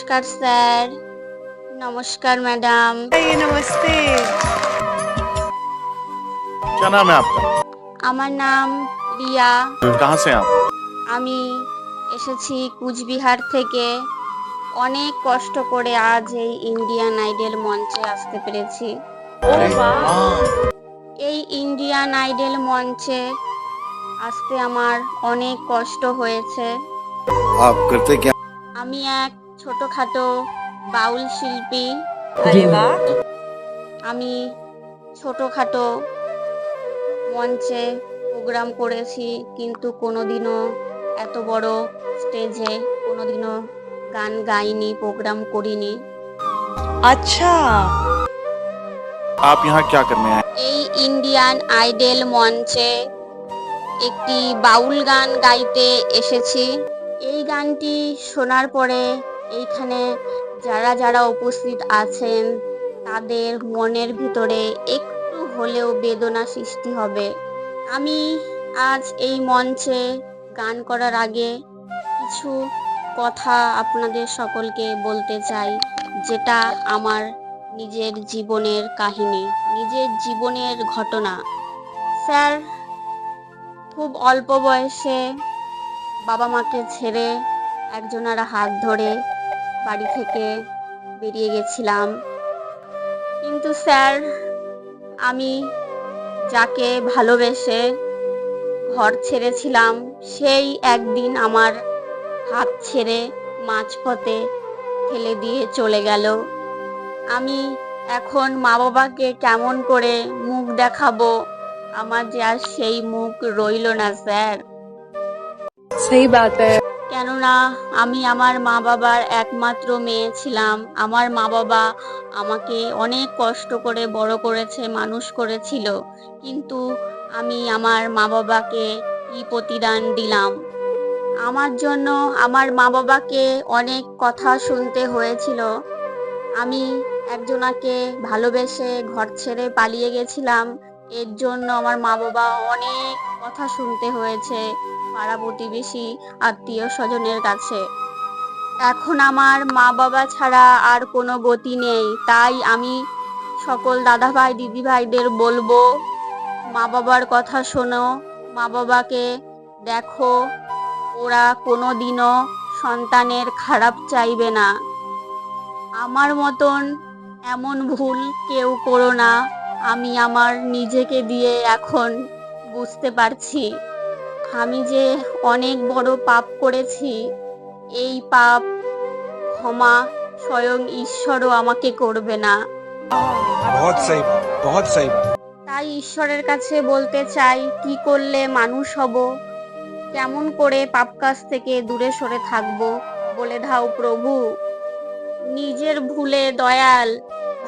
নমস্কার স্যার নমস্কার ম্যাডাম ये नमस्ते क्या नाम है आपका আমার নাম রিয়া कहाँ से हैं आप আমি এসেছি কুচবিহার থেকে অনেক কষ্ট করে আজ এই ইন্ডিয়ান আইডল মঞ্চে আসতে পেরেছি हाँ, এই ইন্ডিয়ান আইডল মঞ্চে আসতে আমার অনেক কষ্ট হয়েছে आप करते क्या আমি এক ছোটখাটো বাউল শিল্পী अरे वाह আমি ছোটখাটো মঞ্চে প্রোগ্রাম করেছি কিন্তু কোনোদিনও এত বড় স্টেজে কোনোদিনও গান গাইনি প্রোগ্রাম করিনি अच्छा आप यहाँ क्या करने आए এই ইন্ডিয়ান আইডল মঞ্চে একটি বাউল গান গাইতে এসেছি এই গানটি শোনার পরে এইখানে যারা যারা উপস্থিত আছেন, তাদের মনের ভিতরে একটু হলেও বেদনা সৃষ্টি হবে। আমি আজ এই মঞ্চে গান করার আগে কিছু কথা আপনাদের সকলকে বলতে চাই, যেটা আমার নিজের জীবনের কাহিনী, নিজের জীবনের ঘটনা। স্যার, খুব অল্প বয়সে বাবা মাকে ছেড়ে একজনের হাত ধরে বাড়ি থেকে বেরিয়ে গেছিলাম। কিন্তু স্যার, আমি যাকে ভালোবেসে ঘর ছেড়েছিলাম, সেই একদিন আমার হাত ছেড়ে মাঝপথে ফেলে দিয়ে চলে গেল। আমি এখন মা বাবাকে কেমন করে মুখ দেখাবো, আমার যে আর সেই মুখ রইল না, স্যার। সেই বাতে কেননা আমি আমার মা বাবার একমাত্র মেয়ে ছিলাম। আমার মা বাবা আমাকে অনেক কষ্ট করে বড় করেছে, মানুষ করেছিল। কিন্তু আমি আমার মা বাবাকে কি প্রতিদান দিলাম? আমার জন্য আমার মা বাবাকে অনেক কথা শুনতে হয়েছিল। আমি একজনাকে ভালোবেসে ঘর ছেড়ে পালিয়ে গেছিলাম। এর জন্য আমার মা বাবা অনেক কথা শুনতে হয়েছে পাড়া প্রতিবেশী আত্মীয় স্বজনের কাছে। এখন আমার মা বাবা ছাড়া আর কোনো গতি নেই, তাই আমি সকল দাদা ভাই দিদি ভাইদের বলব মা বাবার কথা শোনো মা বাবাকে দেখো, ওরা কোনো দিনও সন্তানের খারাপ চাইবে না। আমার মতন এমন ভুল কেউ করো না। আমি আমার নিজেকে দিয়ে এখন বুঝতে পারছি। আমি যে অনেক বড় পাপ করেছি এই পাপ ক্ষমা স্বয়ং ঈশ্বরও আমাকে করবে না। তাই ঈশ্বরের কাছে বলতে চাই কি করলে মানুষ হব? কেমন করে পাপ কাজ থেকে দূরে সরে থাকব বলে দাও প্রভু। নিজের ভুলে দয়াল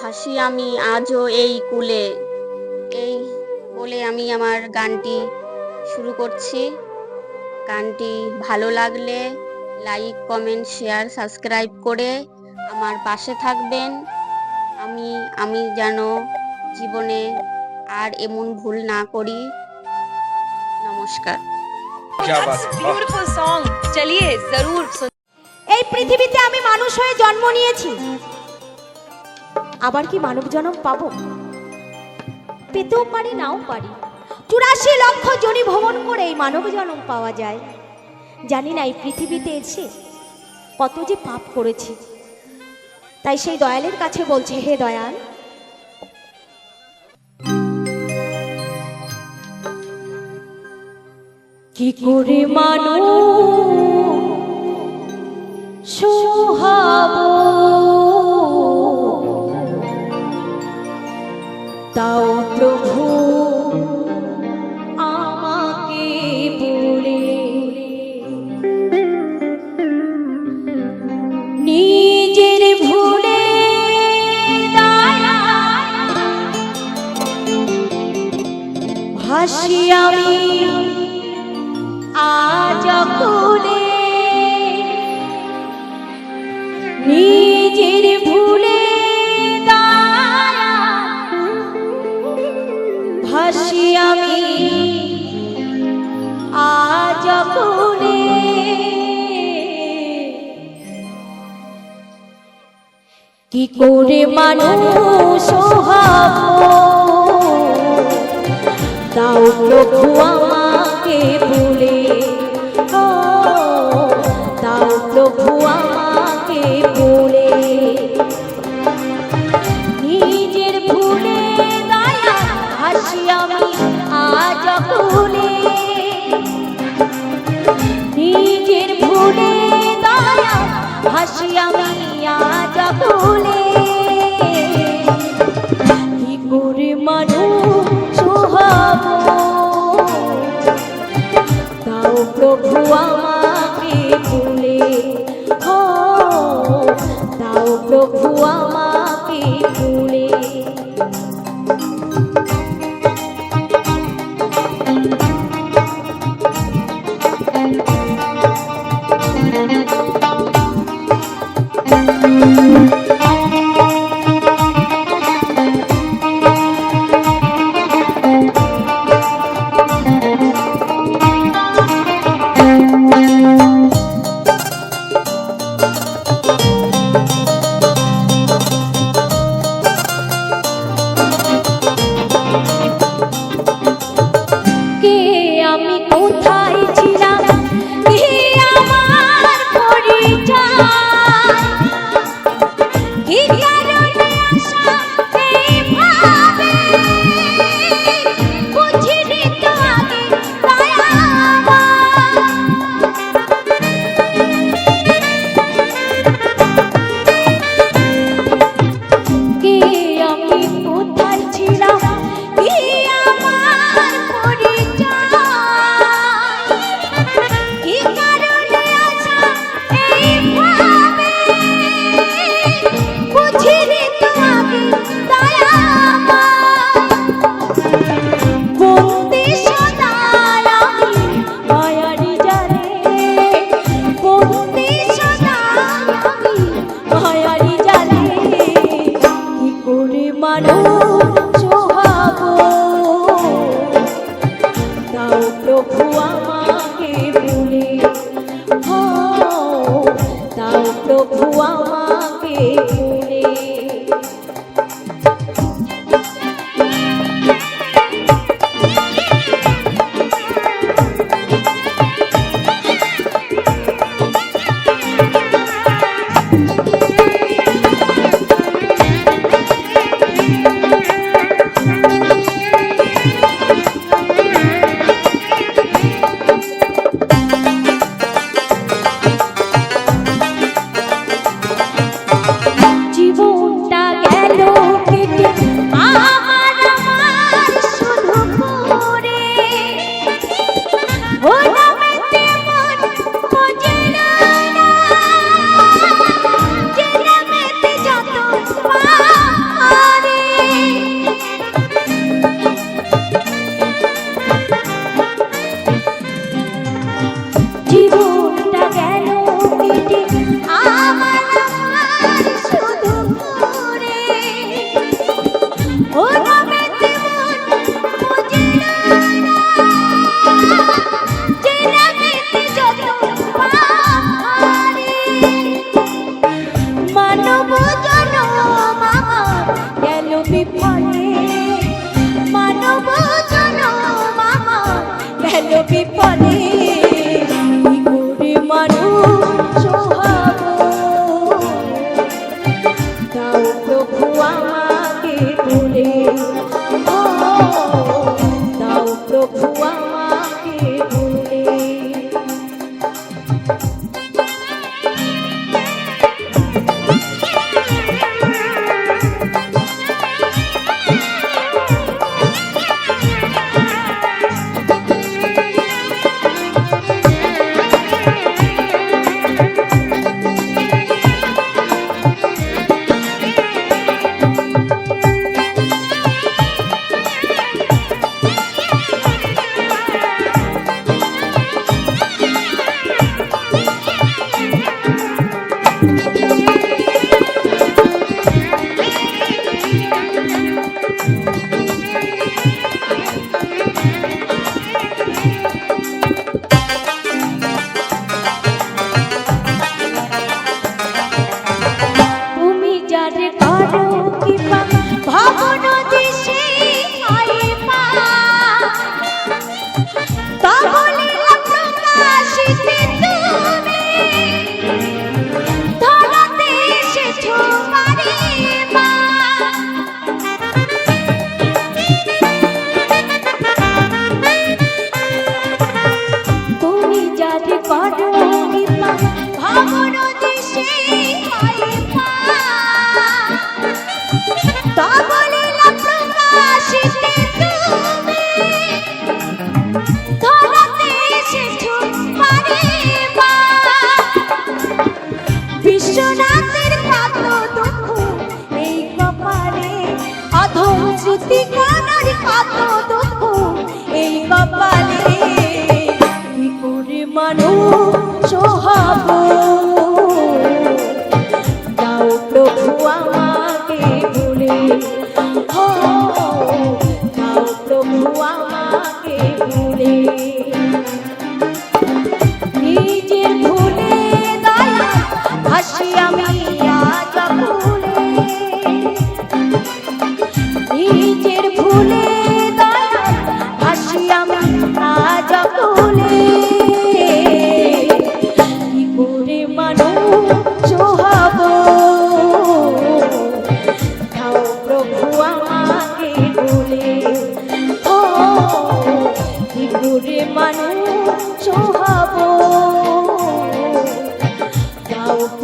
ভাসি আমি আজও এই কুলে। এই বলে আমি আমার গানটি শুরু করছি। গানটি ভালো লাগলে লাইক কমেন্ট শেয়ার সাবস্ক্রাইব করে আমার পাশে থাকবেন। আমি আমি যেন জীবনে আর এমন ভুল না করি। নমস্কার। এই পৃথিবীতে আমি মানুষ হয়ে জন্ম নিয়েছি। আবার কি মানব জন্ম পাবো? পেতেও পারি, নাও পারি। চুরাশি লক্ষ জনি ভ্রমণ করে এই মানব জন্ম পাওয়া যায়। জানি না এই পৃথিবীতে এসে কত যে পাপ করেছি। তাই সেই দয়ালের কাছে বলছে, হে দয়াল। কি করে মানুষ সোহাব তাও প্রভু আমাকে বলে। নিজের ভুলে ভাসি কি করে মানুষ তাও প্রভু আমাকে ও তাও প্রভু আমাকে ভুলে। নিজের ভুলে দয়া হাসি আমি আজ ভুলে। নিজের ভুলে দয়া হাসি আমি ভুলে কি করে মানুষ হব তাও প্রভু আমাকে ভুলে ও তাও প্রভু আমাকে ভুলে ও তাও প্রভু আমাকে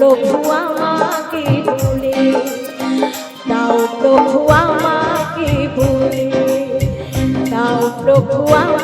প্রভু আমাকে ভুলে দাও প্রভু আমাকে ভুলে দাও প্রভু আমাকে